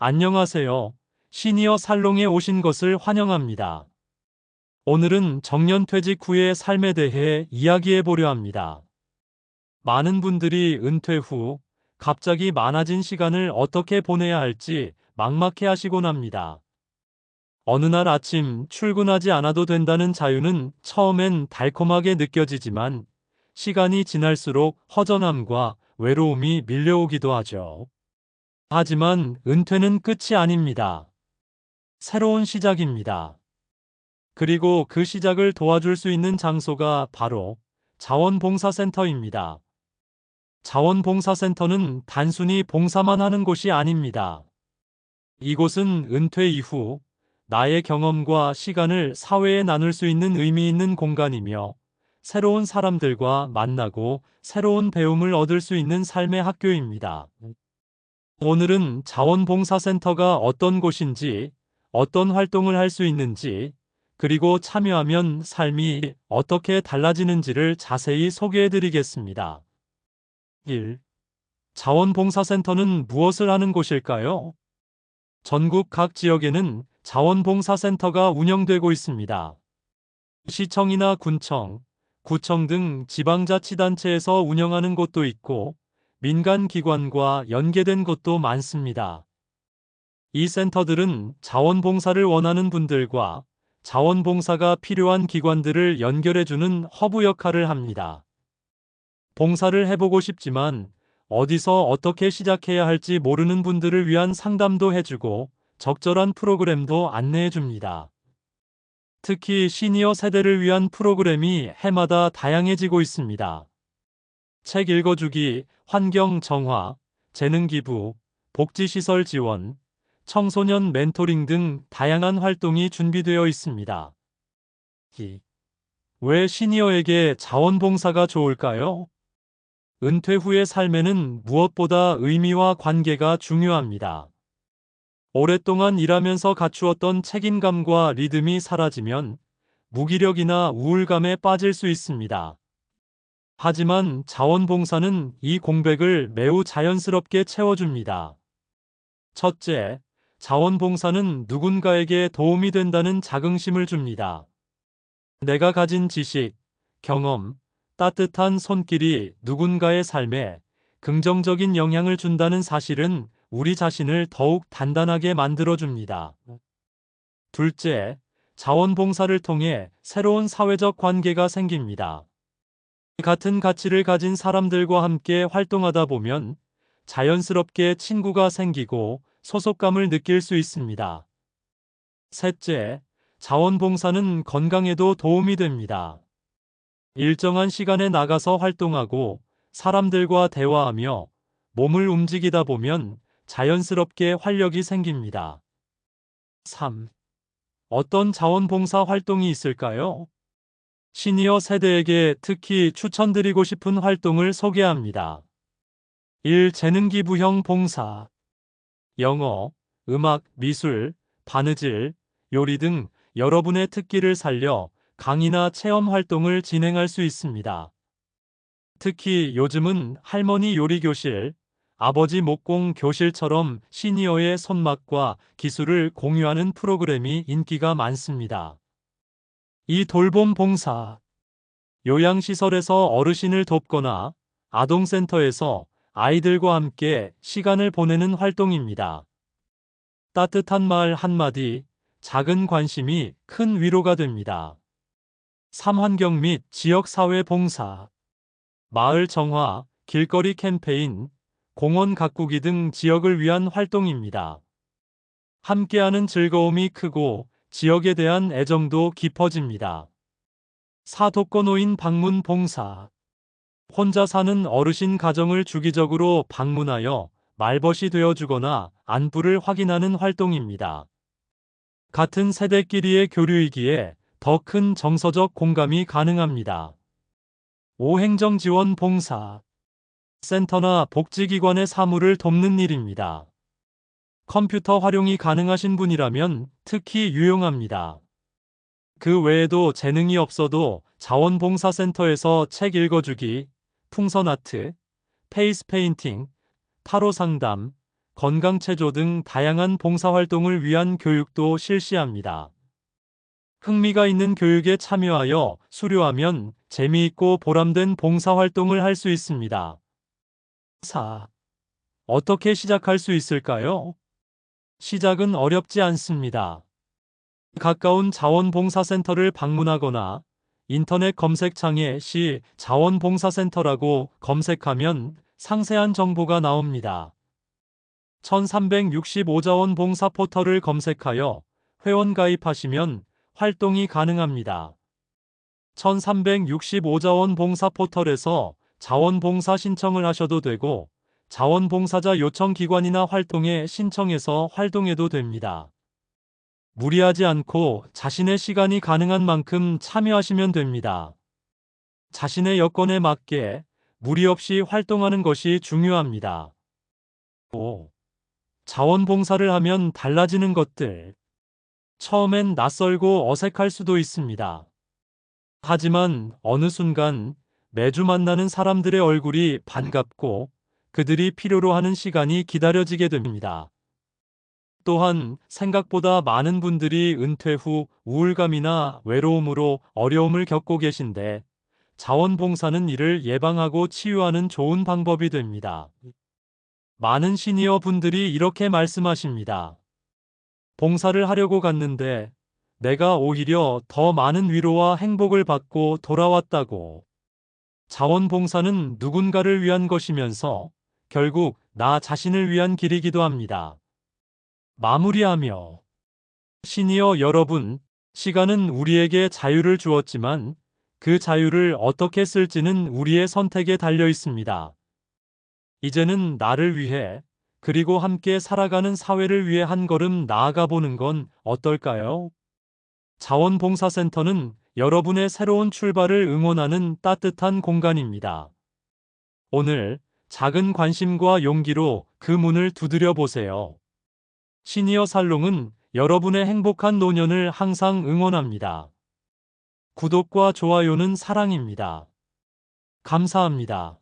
안녕하세요. 시니어 살롱에 오신 것을 환영합니다. 오늘은 정년 퇴직 후의 삶에 대해 이야기해 보려 합니다. 많은 분들이 은퇴 후 갑자기 많아진 시간을 어떻게 보내야 할지 막막해 하시곤 합니다. 어느 날 아침 출근하지 않아도 된다는 자유는 처음엔 달콤하게 느껴지지만 시간이 지날수록 허전함과 외로움이 밀려오기도 하죠. 하지만 은퇴는 끝이 아닙니다. 새로운 시작입니다. 그리고 그 시작을 도와줄 수 있는 장소가 바로 자원봉사센터입니다. 자원봉사센터는 단순히 봉사만 하는 곳이 아닙니다. 이곳은 은퇴 이후 나의 경험과 시간을 사회에 나눌 수 있는 의미 있는 공간이며 새로운 사람들과 만나고 새로운 배움을 얻을 수 있는 삶의 학교입니다. 오늘은 자원봉사센터가 어떤 곳인지, 어떤 활동을 할 수 있는지, 그리고 참여하면 삶이 어떻게 달라지는지를 자세히 소개해 드리겠습니다. 1. 자원봉사센터는 무엇을 하는 곳일까요? 전국 각 지역에는 자원봉사센터가 운영되고 있습니다. 시청이나 군청, 구청 등 지방자치단체에서 운영하는 곳도 있고 민간 기관과 연계된 곳도 많습니다. 이 센터들은 자원봉사를 원하는 분들과 자원봉사가 필요한 기관들을 연결해주는 허브 역할을 합니다. 봉사를 해보고 싶지만 어디서 어떻게 시작해야 할지 모르는 분들을 위한 상담도 해주고 적절한 프로그램도 안내해줍니다. 특히 시니어 세대를 위한 프로그램이 해마다 다양해지고 있습니다. 책 읽어주기, 환경 정화, 재능 기부, 복지시설 지원, 청소년 멘토링 등 다양한 활동이 준비되어 있습니다. 왜 시니어에게 자원봉사가 좋을까요? 은퇴 후의 삶에는 무엇보다 의미와 관계가 중요합니다. 오랫동안 일하면서 갖추었던 책임감과 리듬이 사라지면 무기력이나 우울감에 빠질 수 있습니다. 하지만 자원봉사는 이 공백을 매우 자연스럽게 채워줍니다. 첫째, 자원봉사는 누군가에게 도움이 된다는 자긍심을 줍니다. 내가 가진 지식, 경험, 따뜻한 손길이 누군가의 삶에 긍정적인 영향을 준다는 사실은 우리 자신을 더욱 단단하게 만들어줍니다. 둘째, 자원봉사를 통해 새로운 사회적 관계가 생깁니다. 같은 가치를 가진 사람들과 함께 활동하다 보면 자연스럽게 친구가 생기고 소속감을 느낄 수 있습니다. 셋째, 자원봉사는 건강에도 도움이 됩니다. 일정한 시간에 나가서 활동하고 사람들과 대화하며 몸을 움직이다 보면 자연스럽게 활력이 생깁니다. 3. 어떤 자원봉사 활동이 있을까요? 시니어 세대에게 특히 추천드리고 싶은 활동을 소개합니다. 1. 재능기부형 봉사 영어, 음악, 미술, 바느질, 요리 등 여러분의 특기를 살려 강의나 체험 활동을 진행할 수 있습니다. 특히 요즘은 할머니 요리 교실, 아버지 목공 교실처럼 시니어의 손맛과 기술을 공유하는 프로그램이 인기가 많습니다. 이 돌봄 봉사 요양시설에서 어르신을 돕거나 아동센터에서 아이들과 함께 시간을 보내는 활동입니다. 따뜻한 말 한마디, 작은 관심이 큰 위로가 됩니다. 삼환경 및 지역사회 봉사, 마을 정화, 길거리 캠페인, 공원 가꾸기 등 지역을 위한 활동입니다. 함께하는 즐거움이 크고 지역에 대한 애정도 깊어집니다. 사독거노인 방문 봉사 혼자 사는 어르신 가정을 주기적으로 방문하여 말벗이 되어주거나 안부를 확인하는 활동입니다. 같은 세대끼리의 교류이기에 더 큰 정서적 공감이 가능합니다. 오행정 지원 봉사 센터나 복지기관의 사무를 돕는 일입니다. 컴퓨터 활용이 가능하신 분이라면 특히 유용합니다. 그 외에도 재능이 없어도 자원봉사센터에서 책 읽어주기, 풍선 아트, 페이스 페인팅, 타로 상담, 건강체조 등 다양한 봉사활동을 위한 교육도 실시합니다. 흥미가 있는 교육에 참여하여 수료하면 재미있고 보람된 봉사활동을 할 수 있습니다. 4. 어떻게 시작할 수 있을까요? 시작은 어렵지 않습니다. 가까운 자원봉사센터를 방문하거나 인터넷 검색창에 시 자원봉사센터라고 검색하면 상세한 정보가 나옵니다. 1365자원 봉사 포털을 검색하여 회원 가입하시면 활동이 가능합니다. 1365자원 봉사 포털에서 자원봉사 신청을 하셔도 되고 자원봉사자 요청기관이나 활동에 신청해서 활동해도 됩니다. 무리하지 않고 자신의 시간이 가능한 만큼 참여하시면 됩니다. 자신의 여건에 맞게 무리 없이 활동하는 것이 중요합니다. 5. 자원봉사를 하면 달라지는 것들. 처음엔 낯설고 어색할 수도 있습니다. 하지만 어느 순간 매주 만나는 사람들의 얼굴이 반갑고 그들이 필요로 하는 시간이 기다려지게 됩니다. 또한 생각보다 많은 분들이 은퇴 후 우울감이나 외로움으로 어려움을 겪고 계신데 자원봉사는 이를 예방하고 치유하는 좋은 방법이 됩니다. 많은 시니어 분들이 이렇게 말씀하십니다. 봉사를 하려고 갔는데 내가 오히려 더 많은 위로와 행복을 받고 돌아왔다고. 자원봉사는 누군가를 위한 것이면서 결국 나 자신을 위한 길이기도 합니다. 마무리하며 시니어 여러분, 시간은 우리에게 자유를 주었지만 그 자유를 어떻게 쓸지는 우리의 선택에 달려 있습니다. 이제는 나를 위해 그리고 함께 살아가는 사회를 위해 한 걸음 나아가 보는 건 어떨까요? 자원봉사센터는 여러분의 새로운 출발을 응원하는 따뜻한 공간입니다. 오늘 작은 관심과 용기로 그 문을 두드려 보세요. 시니어 살롱은 여러분의 행복한 노년을 항상 응원합니다. 구독과 좋아요는 사랑입니다. 감사합니다.